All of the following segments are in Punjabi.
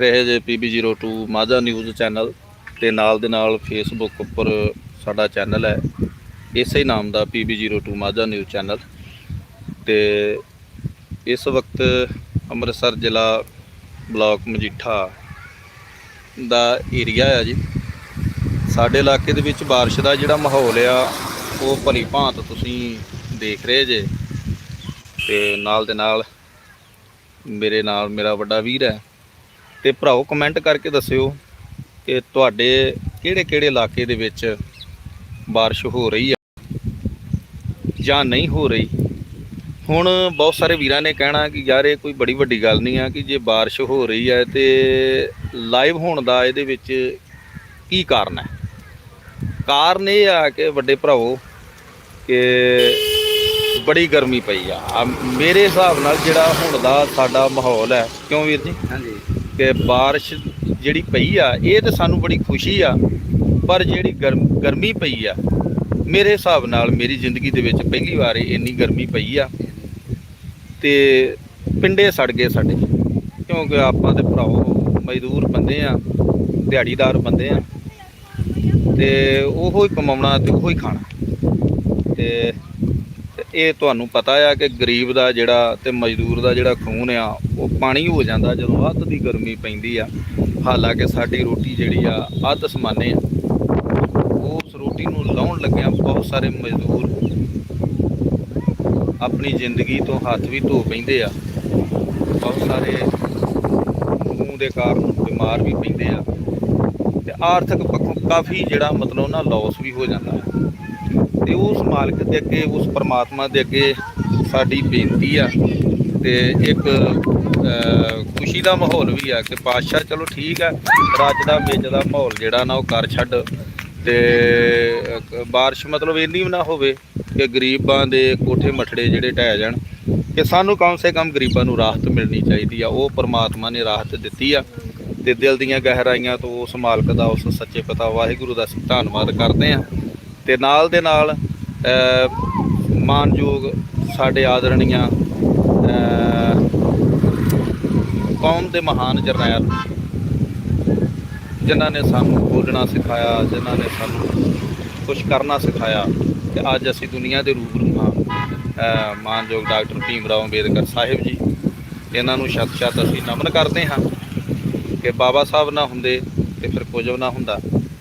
ਰਹੇ ਜੇ PB02 ਮਾਝਾ ਨਿਊਜ਼ ਚੈਨਲ ਤੇ ਨਾਲ ਦੇ ਨਾਲ ਫੇਸਬੁੱਕ ਉੱਪਰ ਸਾਡਾ ਚੈਨਲ ਹੈ। ਇਸੇ ਹੀ ਨਾਮ ਦਾ PB02 ਮਾਝਾ ਨਿਊਜ਼ ਚੈਨਲ ਤੇ ਇਸ ਵਕਤ ਅੰਮ੍ਰਿਤਸਰ ਜ਼ਿਲ੍ਹਾ ਬਲਾਕ ਮਜੀਠਾ ਦਾ ਏਰੀਆ ਹੈ ਜੀ। ਸਾਡੇ ਇਲਾਕੇ ਦੇ ਵਿੱਚ ਬਾਰਿਸ਼ ਦਾ ਜਿਹੜਾ ਮਾਹੌਲ ਆ, ਉਹ ਭਲੀ ਭਾਂਤ ਤੁਸੀਂ ਦੇਖ ਰਹੇ ਜੇ। ਤੇ ਨਾਲ ਦੇ ਨਾਲ ਮੇਰੇ ਨਾਲ ਮੇਰਾ ਵੱਡਾ ਵੀਰ ਹੈ। ਤੇ ਭਰਾਓ ਕਮੈਂਟ ਕਰਕੇ ਦੱਸਿਓ ਕਿ ਤੁਹਾਡੇ ਕਿਹੜੇ ਕਿਹੜੇ ਇਲਾਕੇ ਦੇ ਵਿੱਚ ਬਾਰਿਸ਼ ਹੋ ਰਹੀ ਹੈ ਜਾਂ ਨਹੀਂ ਹੋ ਰਹੀ? ਹੁਣ ਬਹੁਤ ਸਾਰੇ ਵੀਰਾਂ ਨੇ ਕਹਿਣਾ ਕਿ ਯਾਰ ਇਹ ਕੋਈ ਬੜੀ ਵੱਡੀ ਗੱਲ ਨਹੀਂ ਆ ਕਿ ਜੇ ਬਾਰਿਸ਼ ਹੋ ਰਹੀ ਹੈ ਤੇ ਲਾਈਵ ਹੋਣ ਦਾ ਇਹਦੇ ਵਿੱਚ ਕੀ ਕਾਰਨ ਹੈ? ਕਾਰਨ ਇਹ ਆ ਕਿ ਵੱਡੇ ਭਰਾਓ ਕਿ ਬੜੀ ਗਰਮੀ ਪਈ ਆ ਮੇਰੇ ਹਿਸਾਬ ਨਾਲ ਜਿਹੜਾ ਹੁਣ ਦਾ ਸਾਡਾ ਮਾਹੌਲ ਹੈ, ਕਿਉਂ ਵੀਰ ਜੀ? ਹਾਂਜੀ। ਕਿ ਬਾਰਿਸ਼ ਜਿਹੜੀ ਪਈ ਆ, ਇਹ ਤੇ ਸਾਨੂੰ ਬੜੀ ਖੁਸ਼ੀ ਆ, ਪਰ ਜਿਹੜੀ ਗਰਮ, ਗਰਮੀ ਪਈ ਆ, ਮੇਰੇ ਹਿਸਾਬ ਨਾਲ ਮੇਰੀ ਜ਼ਿੰਦਗੀ ਦੇ ਵਿੱਚ ਪਹਿਲੀ ਵਾਰ ਇੰਨੀ ਗਰਮੀ ਪਈ ਆ, ਤੇ ਪਿੰਡੇ ਸੜ ਗਏ ਸਾਡੇ, ਕਿਉਂਕਿ ਆਪਾਂ ਤੇ ਭਰਾਓ ਮਜ਼ਦੂਰ ਬੰਦੇ ਆ, ਦਿਹਾੜੀਦਾਰ ਬੰਦੇ ਆ, ਤੇ ਉਹੋ ਹੀ ਕਮਾਉਣਾ ਤੇ ਉਹੋ ਹੀ ਖਾਣਾ, ਤੇ ਤੇ ਇਹ ਤੁਹਾਨੂੰ ਪਤਾ ਆ ਕਿ ਗਰੀਬ ਦਾ ਜਿਹੜਾ ਤੇ ਮਜ਼ਦੂਰ ਦਾ ਜਿਹੜਾ ਖੂਨ ਆ, ਉਹ ਪਾਣੀ ਹੋ ਜਾਂਦਾ ਜਦੋਂ ਅੱਧ ਦੀ ਗਰਮੀ ਪੈਂਦੀ ਆ। ਹਾਲਾਂਕਿ ਸਾਡੀ ਰੋਟੀ ਜਿਹੜੀ ਆ, ਅੱਧ ਸਮਾਨੇ ਆ। ਉਸ ਰੋਟੀ ਨੂੰ ਲਾਉਣ ਲੱਗਿਆ ਬਹੁਤ ਸਾਰੇ ਮਜ਼ਦੂਰ ਆਪਣੀ ਜ਼ਿੰਦਗੀ ਤੋਂ ਹੱਥ ਵੀ ਧੋ ਪੈਂਦੇ ਆ। ਬਹੁਤ ਸਾਰੇ ਮੂੰਹ ਦੇ ਕਾਰਨ ਬਿਮਾਰ ਵੀ ਪੈਂਦੇ ਆ। ਤੇ ਆਰਥਿਕ ਪੱਖੋਂ ਕਾਫੀ ਜਿਹੜਾ ਮਤਲਬ ਨਾ ਲਾਸ ਵੀ ਹੋ ਜਾਂਦਾ ਹੈ ਤੇ ਉਸ ਮਾਲਕ ਦੇ ਅੱਗੇ ਉਸ ਪਰਮਾਤਮਾ ਦੇ ਅੱਗੇ ਸਾਡੀ ਬੇਨਤੀ ਆ ਤੇ ਇੱਕ ਖੁਸ਼ੀ ਦਾ ਮਾਹੌਲ ਵੀ ਆ ਕਿ ਪਾਤਸ਼ਾਹ ਚਲੋ ਠੀਕ ਆ ਰੱਜ ਦਾ ਵਿੱਚ ਦਾ ਮਾਹੌਲ ਜਿਹੜਾ ਨਾ ਉਹ ਕਰ ਛੱਡ ਤੇ ਅਹ, ਬਾਰਿਸ਼ ਮਤਲਬ ਇੰਨੀ ਵੀ ਨਾ ਹੋਵੇ ਕਿ ਗਰੀਬਾਂ ਦੇ ਕੋਠੇ ਮਠੜੇ ਜਿਹੜੇ ਢਹਿ ਜਾਣ ਕਿ ਸਾਨੂੰ ਕਮ ਸੇ ਕਮ ਗਰੀਬਾਂ ਨੂੰ ਰਾਹਤ ਮਿਲਣੀ ਚਾਹੀਦੀ ਆ ਉਹ ਪਰਮਾਤਮਾ ਨੇ ਰਾਹਤ ਦਿੱਤੀ ਆ ਤੇ ਦਿਲ ਦੀਆਂ ਗਹਿਰਾਈਆਂ ਤੋਂ ਉਸ ਮਾਲਕ ਦਾ ਉਸ ਸੱਚੇ ਪਿਤਾ ਵਾਹਿਗੁਰੂ ਦਾ ਅਸੀਂ ਧੰਨਵਾਦ ਕਰਦੇ ਆ। ਤੇ ਨਾਲ ਦੇ ਨਾਲ ਮਾਨਯੋਗ ਸਾਡੇ ਆਦਰਣੀਆਂ ਕੌਮ ਦੇ ਮਹਾਨ ਜਰਨੈਲ, ਜਿਨ੍ਹਾਂ ਨੇ ਸਾਨੂੰ ਬੋਲਣਾ ਸਿਖਾਇਆ, ਜਿਨ੍ਹਾਂ ਨੇ ਸਾਨੂੰ ਕੁਝ ਕਰਨਾ ਸਿਖਾਇਆ, ਤੇ ਅੱਜ ਅਸੀਂ ਦੁਨੀਆ ਦੇ ਰੂਬਰੂ ਹਾਂ ਮਾਨਯੋਗ ਡਾਕਟਰ ਭੀਮ ਰਾਓ ਅੰਬੇਦਕਰ ਸਾਹਿਬ ਜੀ, ਇਹਨਾਂ ਨੂੰ ਸ਼ਤ ਸ਼ਤ ਅਸੀਂ ਨਮਨ ਕਰਦੇ ਹਾਂ ਕਿ ਬਾਬਾ ਸਾਹਿਬ ਨਾ ਹੁੰਦੇ ਤੇ ਫਿਰ ਕੁਝ ਵੀ ਨਾ ਹੁੰਦਾ।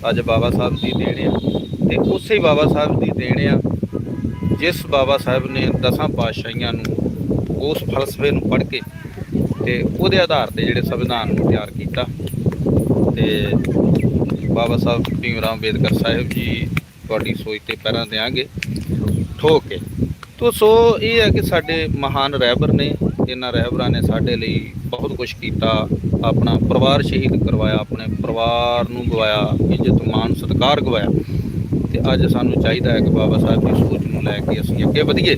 ਅੱਜ ਬਾਬਾ ਸਾਹਿਬ ਦੀ ਦੇਣ ਆ। ਤੇ ਉਸੇ ਹੀ ਬਾਬਾ ਸਾਹਿਬ ਦੀ ਦੇਣ ਆ। ਜਿਸ ਬਾਬਾ ਸਾਹਿਬ ਨੇ ਦਸਾਂ ਪਾਤਸ਼ਾਹੀਆਂ ਨੂੰ ਉਸ ਫਲਸਫੇ ਨੂੰ ਪੜ੍ਹ ਕੇ ਤੇ ਉਹਦੇ ਆਧਾਰ ਤੇ ਜਿਹੜੇ ਸੰਵਿਧਾਨ ਨੂੰ ਤਿਆਰ ਕੀਤਾ। ਤੇ ਬਾਬਾ ਸਾਹਿਬ ਭੀਮ ਰਾਮ ਅੰਬੇਦਕਰ ਸਾਹਿਬ ਜੀ ਤੁਹਾਡੀ ਸੋਚ ਤੇ ਪੈਰਾਂ ਦੇਾਂਗੇ ਠੋਕ ਕੇ। ਤੋ ਸੋ ਇਹ ਹੈ ਕਿ ਸਾਡੇ ਮਹਾਨ ਰਹਿਬਰ ਨੇ, ਇਹਨਾਂ ਰਹਿਬਰਾਂ ਨੇ ਸਾਡੇ ਲਈ ਬਹੁਤ ਕੁਝ ਕੀਤਾ। ਆਪਣਾ ਪਰਿਵਾਰ ਸ਼ਹੀਦ ਕਰਵਾਇਆ, ਆਪਣੇ ਪਰਿਵਾਰ ਨੂੰ ਗਵਾਇਆ, ਇੱਜ਼ਤ, ਮਾਣ, ਸਤਿਕਾਰ ਗਵਾਇਆ। ਤੇ ਅੱਜ ਸਾਨੂੰ ਚਾਹੀਦਾ ਹੈ ਕਿ ਬਾਬਾ ਸਾਹਿਬ ਦੀ ਸੋਚ ਨੂੰ ਲੈ ਕੇ ਅਸੀਂ ਅੱਗੇ ਵਧੀਏ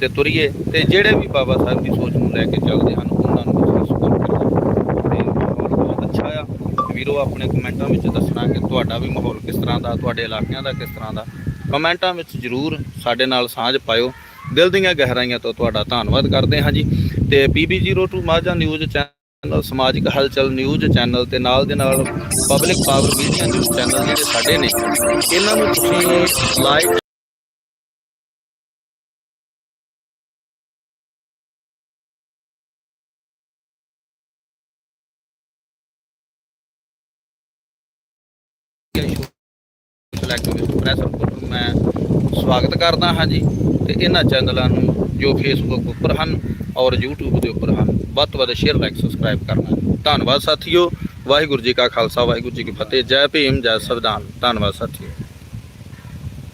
ਤੇ ਤੁਰੀਏ ਤੇ ਜਿਹੜੇ ਵੀ ਬਾਬਾ ਸਾਹਿਬ ਦੀ ਸੋਚ ਨੂੰ ਲੈ ਕੇ ਚੱਲਦੇ ਹਨ, ਉਹਨਾਂ ਨੂੰ ਅਸੀਂ ਸਪੋਰਟ ਕਰੀਏ। ਮਾਹੌਲ ਬਹੁਤ ਅੱਛਾ ਆ। ਵੀਰੋ, ਆਪਣੇ ਕਮੈਂਟਾਂ ਵਿੱਚ ਦੱਸਣਾ ਕਿ ਤੁਹਾਡਾ ਵੀ ਮਾਹੌਲ ਕਿਸ ਤਰ੍ਹਾਂ ਦਾ, ਤੁਹਾਡੇ ਇਲਾਕਿਆਂ ਦਾ ਕਿਸ ਤਰ੍ਹਾਂ ਦਾ। ਕਮੈਂਟਾਂ ਵਿੱਚ ਜਰੂਰ ਸਾਡੇ ਨਾਲ ਸਾਂਝ ਪਾਇਓ। ਦਿਲ ਦੀਆਂ ਗਹਿਰਾਈਆਂ ਤੋਂ ਤੁਹਾਡਾ ਧੰਨਵਾਦ ਕਰਦੇ ਹਾਂ ਜੀ। ਤੇ PB02 ਮਾਝਾ ਨਿਊਜ਼ ਚੈਨਲ ਸਮਾਜਿਕ ਹਲਚਲ ਨਿਊਜ਼ ਚੈਨਲ ਤੇ ਨਾਲ ਦੇ ਨਾਲ public power media news channel ਜਿਹੜੇ ਸਾਡੇ ਨੇ, ਇਹਨਾਂ ਨੂੰ ਤੁਸੀਂ ਲਾਈਕ ਕਲੈਕਟਿਵ ਪ੍ਰੈਸ ਰਿਪੋਰਟ ਮੈਂ ਸਵਾਗਤ ਕਰਦਾ ਹਾਂ ਜੀ। ਤੇ ਇਹਨਾਂ ਚੈਨਲਾਂ ਨੂੰ ਜੋ ਫੇਸਬੁੱਕ ਉੱਪਰ ਹਨ ਔਰ YouTube ਦੇ ਉੱਪਰ ਹਨ, ਵੱਧ ਤੋਂ ਵੱਧ ਸ਼ੇਅਰ ਲਾਈਕ ਸਬਸਕ੍ਰਾਈਬ ਕਰਨਾ। ਧੰਨਵਾਦ ਸਾਥੀਓ, ਵਾਹਿਗੁਰੂ ਜੀ ਕਾ ਖਾਲਸਾ, ਵਾਹਿਗੁਰੂ ਜੀ ਕੀ ਫਤਿਹ। ਜੈ ਭੀਮ, ਜੈ ਸੰਵਿਧਾਨ। ਧੰਨਵਾਦ ਸਾਥੀਓ।